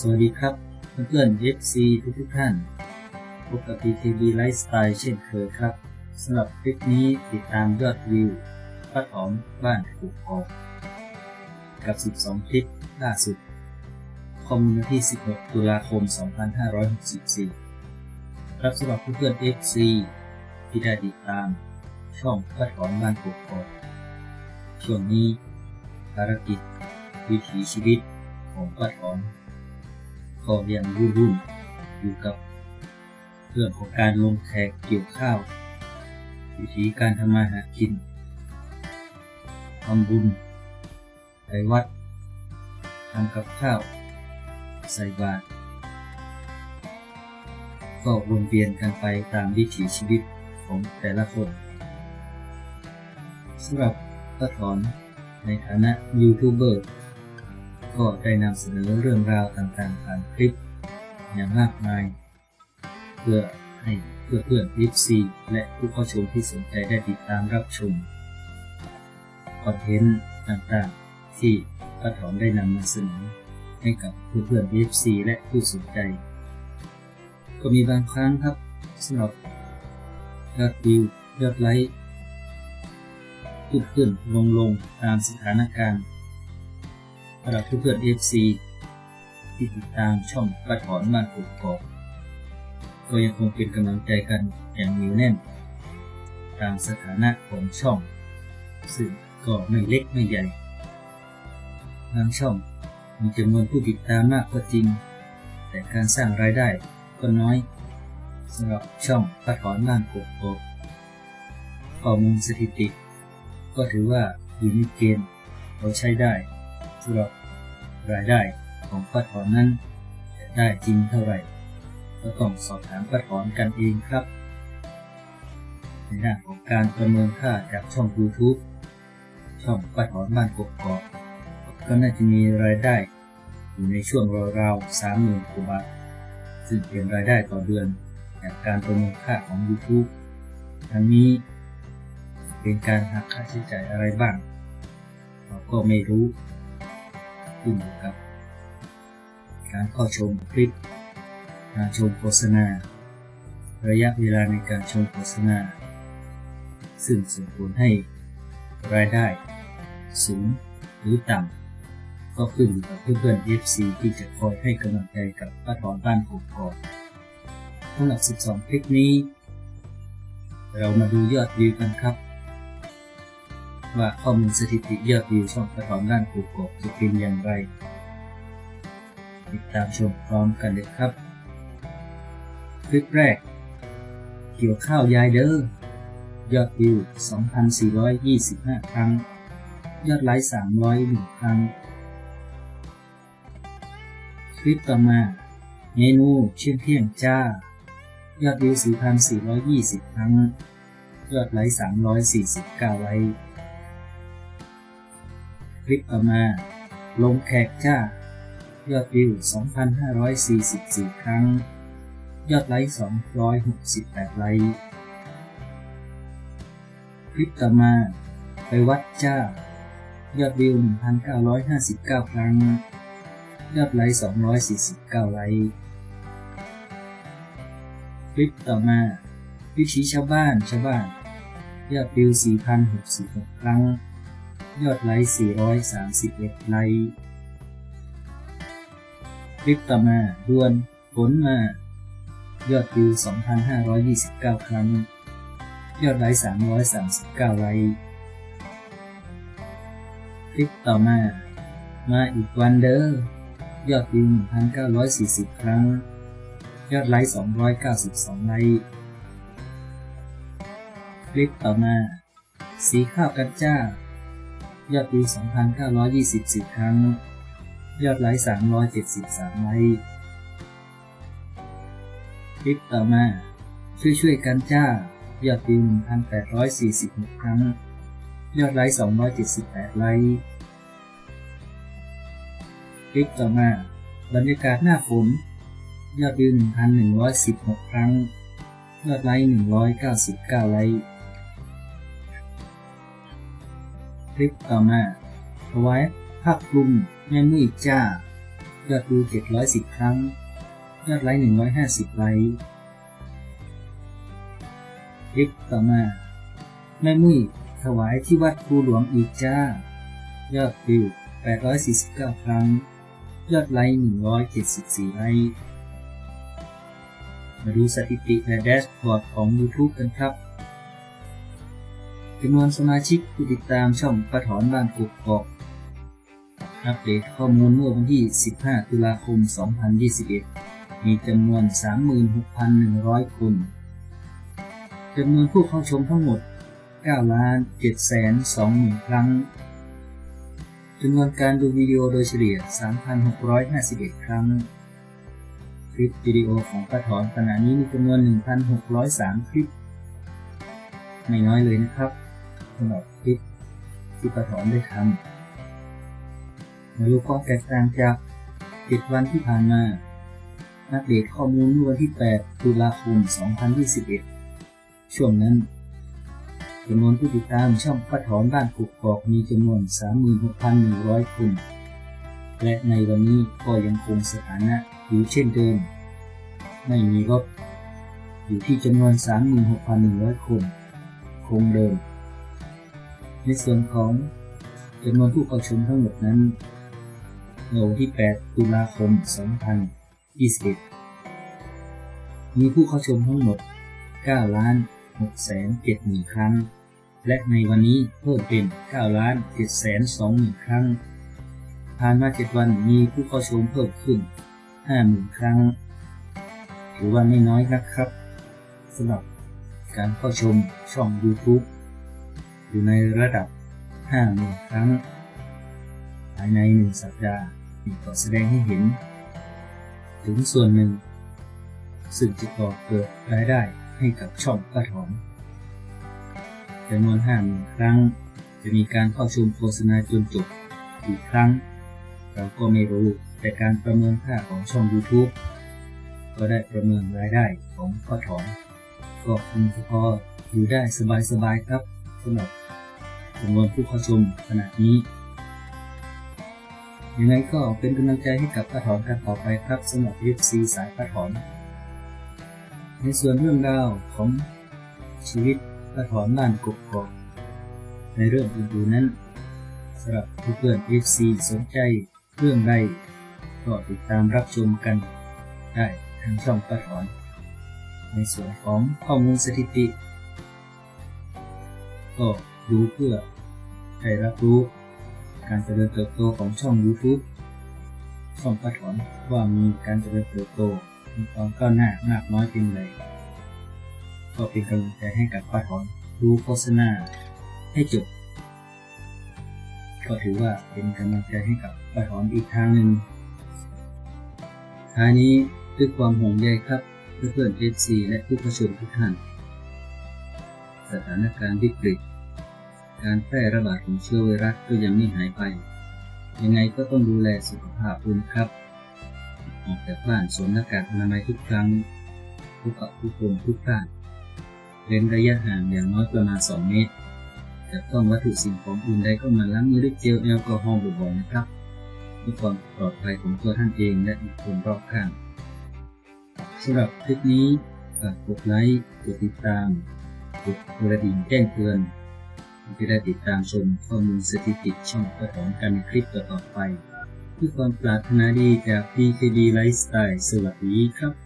สวัสดีครับ เพื่อนๆ FC ทุกทุกท่าน พบกับ PKB Lifestyle เช่นเคยครับสำหรับคลิปนี้ติดตามยอดวิวป้าถอมบ้านถูกออก กับ 12 คลิปล่าสุด ข้อมูลวันที่ 16 ตุลาคม 2564 ครับสำหรับเพื่อนๆ FC ที่ได้ติดตาม ช่องป้าถอมบ้านถูกออก ช่วงนี้ภารกิจวิถีชีวิตของป้าถอน ก็ยังรุ่นรุ่นอยู่กับเรื่องของการลงแขกเกี่ยวข้าว วิธีการทำมาหากินทำบุญไปวัดทำกับข้าว ใส่บาตรก็วนเวียนกันไปตามวิถีชีวิตของแต่ละคนสำหรับป้าถอนในฐานะยูทูบเบอร์ ก็ได้นำเสนอเรื่องราวต่างๆผ่านคลิป อย่างมากมาย เพื่อให้เพื่อนเพื่อนๆ FC และผู้เข้าชมที่สนใจได้ติดตามรับชมคอนเทนต์ต่างๆ ที่ป้าถอนได้นำมาเสนอให้กับเพื่อนเพื่อนๆ FC และผู้สนใจ ก็มีบางครั้งครับสำหรับยอดวิวยอดไลค์ขึ้นขึ้นลงลงตามสถานการณ์ สำหรับเพื่อนๆ FC ที่ติดตามช่องป้าถอนบ้านกกอกก็ยังคงเป็นกำลังใจกันอย่างเหนียวแน่น ตามสถานะของช่อง ซึ่งก็ไม่เล็กไม่ใหญ่บางช่องมีจำนวนผู้ติดตามมากก็จริง แต่การสร้างรายได้ก็น้อยสำหรับช่องป้าถอนบ้านกกอกข้อมูลสถิติ ก็ถือว่าอยู่ในเกณฑ์เราใช้ได้ สำหรับรายได้ของป้าถอนนั้นจะได้จริงเท่าไหร่ ก็ต้องสอบถามป้าถอนกันเองครับ ในด้านของการประเมินค่าจากช่อง YouTube ช่องป้าถอนบ้านกกอกก็น่าจะมีรายได้อยู่ในช่วงราวๆสามหมื่นกว่าบาทซึ่งเป็นรายได้ต่อเดือนจากการประเมินค่าของ YouTube ทั้งนี้เป็นการหักค่าใช้จ่ายอะไรบ้าง เราก็ไม่รู้ ขึ้นอยู่กับ การเข้าชมคลิป การชมโฆษณา ระยะเวลาในการชมโฆษณา ซึ่งส่งผลให้รายได้สูงหรือต่ำก็ขึ้นอยู่กับเพื่อนๆ FC ที่จะคอยให้กำลังใจกับป้าถอนบ้านผมกกอกสำหรับ 12 คลิปนี้ เรามาดูยอดวิวกันครับ ว่าข้อมูลสถิติยอดวิวช่องกระถอนด้านกูกบจะเป็นอย่างไร ติดตามชมพร้อมกันเลยครับ คลิปแรก เกี่ยวข้าวยายเด้อยอดวิว 2,425 ครั้ง ยอดไลค์ 301 ครั้ง คลิปต่อมา เมนูเชี่ยงเที่ยงจ้า ยอดวิว 4,420 ครั้ง ยอดไลค์ 349 ไลค์ คลิปต่อมา ลงแขกจ้า ยอดวิว 2,544 ครั้ง ยอดไลค์ 268 ไลค์คลิปต่อมา ไปวัดจ้า ยอดวิว 1,959 ครั้ง ยอดไลค์ 249 ไลค์คลิปต่อมา วิถีชาวบ้านชาวบ้าน ยอดวิว 4,066 ครั้ง ยอดไลค์431ไลค์คลิปต่อมาดวนผลมา ยอดวิว 2,529 ครั้ง ยอดไลค์339 ไลค์คลิปต่อมา มาอีกวันเด้อยอดวิว 1,940 ครั้ง ยอดไลค์ 292 ไลค์คลิปต่อมา สีข้าวกันจ้า ยอดวิว 2,924 ครั้ง ยอดไลค์ 373 ไลค์ คลิปต่อมา ช่วยช่วยกันจ้า ยอดวิว 1,846 ครั้ง ยอดไลค์ 278 ไลค์ คลิปต่อมา บรรยากาศหน้าฝน ยอดวิว 1,116 ครั้ง ยอดไลค์ 199 ไลค์ คลิปต่อมาถวายผ้าคลุมแม่มุ้ยจ้า ยอดดู710 ครั้ง ยอดไลค์150 ไลค์คลิปต่อมา แม่มุ้ยถวายที่วัดภูหลวงอีกจ้า ยอดวิว849 ครั้ง ยอดไลค์174 ไลค์มาดูสถิติและแดชบอร์ดของ YouTube กันครับ จำนวนสมาชิกผู้ติดตามช่องประถอนบ้านกกกอกอัปเดตข้อมูลเมื่อวันที่ 15 ตุลาคม 2021 มีจำนวน 36,100 คน จำนวนผู้เข้าชมทั้งหมด 9 ล้าน7แสน2หมื่นครั้ง จำนวนการดูวิดีโอโดยเฉลี่ย 3,651 ครั้ง คลิปวิดีโอของป้าถอนขณะนี้มีจำนวน 1,603 คลิป ไม่น้อยเลยนะครับ สำหรับคลิปที่ป้าถอนได้ทำมาดูความแตกต่างจาก7วันที่ผ่านมาอัปเดตข้อมูลเมื่อวันที่ 8 ตุลาคม 2021 ช่วงนั้นจำนวนผู้ติดตามช่องป้าถอนบ้านกุกกอกมีจำนวน 36,100 คน และในวันนี้ก็ยังคงสถานะอยู่เช่นเดิม ไม่มีลดอยู่ที่จำนวน 36,100 คน คงเดิม ในส่วนของจำนวนผู้เข้าชมทั้งหมดนั้นในวันที่ 8 ตุลาคม 2021 มีผู้เข้าชมทั้งหมด 9 ล้าน6แสน7หมื่นครั้ง และในวันนี้เพิ่มเป็น 9 ล้าน7แสน2หมื่นครั้ง ผ่านมา 7 วันมีผู้เข้าชมเพิ่มขึ้น 5 หมื่นครั้ง ถือว่าไม่น้อยนะครับสำหรับการเข้าชมช่อง YouTube อยู่ในระดับ5หมื่นครั้ง ภายใน 1 สัปดาห์นี่ก็แสดงให้เห็น ถึงส่วนหนึ่ง ซึ่งจะก่อเกิดรายได้ให้กับช่องป้าถอนจำนวน5หมื่นครั้ง จะมีการเข้าชมโฆษณาจนจบกี่ครั้ง เราก็ไม่รู้แต่การประเมินค่าของช่อง YouTube ก็ได้ประเมินรายได้ของป้าถอนก็คงจะพออยู่ได้สบายๆครับสำหรับ จำนวนผู้เข้าชมขณะนี้ยังไงก็เป็นกำลังใจให้กับป้าถอนกันต่อไปครับสำหรับ FC สายป้าถอน ในส่วนเรื่องราวของชีวิตป้าถอนบ้านกกกอกในเรื่องอื่นๆนั้นสำหรับเพื่อนๆ FC สนใจเรื่องใดก็ติดตามรับชมกันได้ทางช่องป้าถอน ในส่วนของข้อมูลสถิติก็ ดูเพื่อให้รับรู้ การเจริญเติบโตของช่อง YouTube ช่องป้าถอนว่ามีการเจริญเติบโตมีความก้าวหน้ามากน้อยเพียงใดก็เป็นกำลังใจให้กับป้าถอนดูโฆษณาให้จบ ก็ถือว่าเป็นกำลังใจให้กับป้าถอนอีกทางหนึ่งท้ายนี้ด้วยความห่วงใยครับเพื่อนๆ FC และผู้ประชมทุกท่าน สถานการณ์วิกฤต การแพร่ระบาดของเชื้อไวรัสก็ยังไม่หายไป ยังไงก็ต้องดูแลสุขภาพด้วยนะครับออกจากบ้านสวมหน้ากากอนามัยทุกครั้งพบกับผู้คนทุกท่านเว้นระยะห่างอย่างน้อยประมาณ 2 เมตรจะต้องวัตถุสิ่งของอื่นใดก็มาล้างมือด้วยเจลแอลกอฮอล์บ่อยๆนะครับเพื่อความปลอดภัยของตัวท่านเองและคคลรอบข้างสำหรับคลิปนี้ฝากกดไลค์ กดติดตาม กดกระดิ่งแจ้งเตือน ที่ได้ติดตามชมข้อมูลสถิติช่องกระถองกันในคลิปต่อๆไปเพื่อความปรารถนาดีจาก PKD Lifestyle สวัสดีครับ